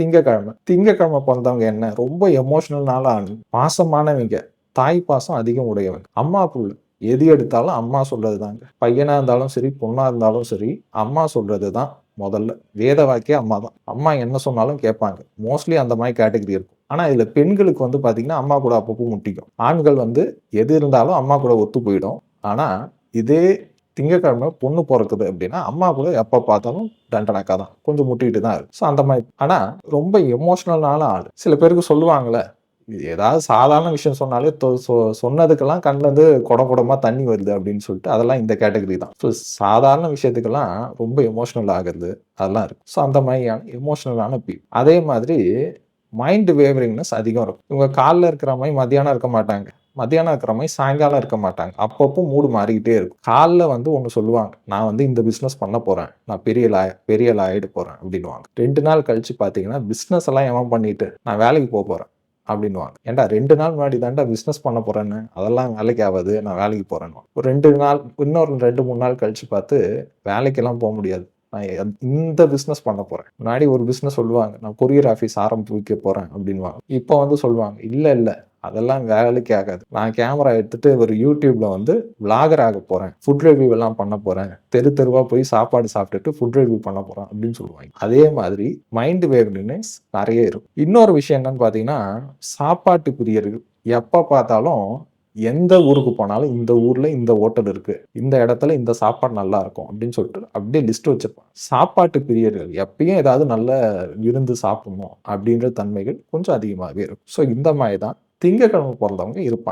திங்கக்கிழமை. திங்கக்கிழமை பிறந்தவங்க என்ன? ரொம்ப எமோஷனல்னால பாசமானவங்க. தாய் பாசம் அதிகம் உடையவங்க. அம்மா புள்ள எது எடுத்தாலும் அம்மா சொல்றது தாங்க பையனா இருந்தாலும் சரி பொண்ணா இருந்தாலும் சரி அம்மா சொல்றது தான் முதல்ல. வேத வாக்கிய அம்மா தான். அம்மா என்ன சொன்னாலும் கேட்பாங்க. மோஸ்ட்லி அந்த மாதிரி கேட்டகரி இருக்கும். ஆனால் இதில் பெண்களுக்கு வந்து பார்த்தீங்கன்னா அம்மா கூட அப்பப்போ முட்டிக்கும். ஆண்கள் வந்து எது இருந்தாலும் அம்மா கூட ஒத்து போயிடும். ஆனால் இதே திங்கக்கிழமை பொண்ணு பிறக்குது அப்படின்னா அம்மா கூட எப்போ பார்த்தாலும் டண்டனாக்கா தான் கொஞ்சம் முட்டிகிட்டு தான் இருக்கு. ஸோ அந்த மாதிரி. ஆனால் ரொம்ப எமோஷ்னலான ஆள். சில பேருக்கு சொல்லுவாங்கல்ல ஏதாவது சாதாரண விஷயம் சொன்னாலே தொ- சொ- சொன்னதுக்கெல்லாம் கண்ணிலேருந்து குட குடமாக தண்ணி வருது அப்படின்னு சொல்லிட்டு அதெல்லாம் இந்த கேட்டகரி தான். ஸோ சாதாரண விஷயத்துக்கெல்லாம் ரொம்ப எமோஷ்னல் ஆகுது அதெல்லாம் இருக்கு. ஸோ அந்த மாதிரியான எமோஷ்னலான பீ அதே மாதிரி மைண்ட் வேவரிங்னஸ் அதிகம் இருக்கும். இவங்க காலில் இருக்கிற மாதிரி மதியானம் இருக்க மாட்டாங்க. மத்தியானம் இருக்கிற மாதிரி சாயங்காலம் இருக்க மாட்டாங்க. அப்பப்போ மூடு மாறிக்கிட்டே இருக்கும். காலைல வந்து ஒன்று சொல்லுவாங்க. நான் வந்து இந்த பிஸ்னஸ் பண்ண போகிறேன் நான் பெரிய லாய பெரிய லாயிடு போகிறேன் அப்படின்னுவாங்க. ரெண்டு நாள் கழித்து பார்த்தீங்கன்னா பிஸ்னஸ் எல்லாம் எவன் பண்ணிட்டு நான் வேலைக்கு போக போகிறேன் அப்படின்னுவாங்க. ஏன்டா ரெண்டு நாள் முன்னாடி தான்டா பிஸ்னஸ் பண்ண போகிறேன்னு அதெல்லாம் வேலைக்கு ஆகாது நான் வேலைக்கு போகிறேன்னு ஒரு ரெண்டு நாள் இன்னொரு ரெண்டு மூணு நாள் கழித்து பார்த்து வேலைக்கெல்லாம் போக முடியாது. நான் இந்த பிஸ்னஸ் பண்ண போகிறேன் முன்னாடி ஒரு பிஸ்னஸ் சொல்லுவாங்க. நான் கொரியர் ஆஃபீஸ் ஆரம்பிக்க போகிறேன் அப்படின்வாங்க இப்போ வந்து சொல்லுவாங்க. இல்லை இல்லை. அதெல்லாம் வேலைக்கு ஆகாது. நான் கேமரா எடுத்துட்டு ஒரு யூடியூப்ல வந்து விளாகர் ஆக போறேன். ஃபுட் ரிவ்யூ எல்லாம் பண்ண போறேன். தெரு தெருவா போய் சாப்பாடு சாப்பிட்டுட்டு ஃபுட் ரிவ்யூ பண்ண போறேன் அப்படின்னு சொல்லுவாங்க. அதே மாதிரி மைண்ட் வேவ்னஸ் நிறைய இருக்கும். இன்னொரு விஷயம் என்னன்னு பாத்தீங்கன்னா சாப்பாட்டு பிரியர்கள் எப்ப பார்த்தாலும் எந்த ஊருக்கு போனாலும் இந்த ஊர்ல இந்த ஹோட்டல் இருக்கு. இந்த இடத்துல இந்த சாப்பாடு நல்லா இருக்கும் அப்படின்னு சொல்லிட்டு அப்படியே லிஸ்ட் வச்சிருப்பான் சாப்பாட்டு பிரியர்கள் எப்பயும் ஏதாவது நல்ல விருந்து சாப்பிடணும் அப்படின்ற தன்மைகள் கொஞ்சம் அதிகமாகவே இருக்கும். ஸோ இந்த மாதிரி தான் திங்கக்கிழமை பிறந்தவங்க இருப்பாங்க.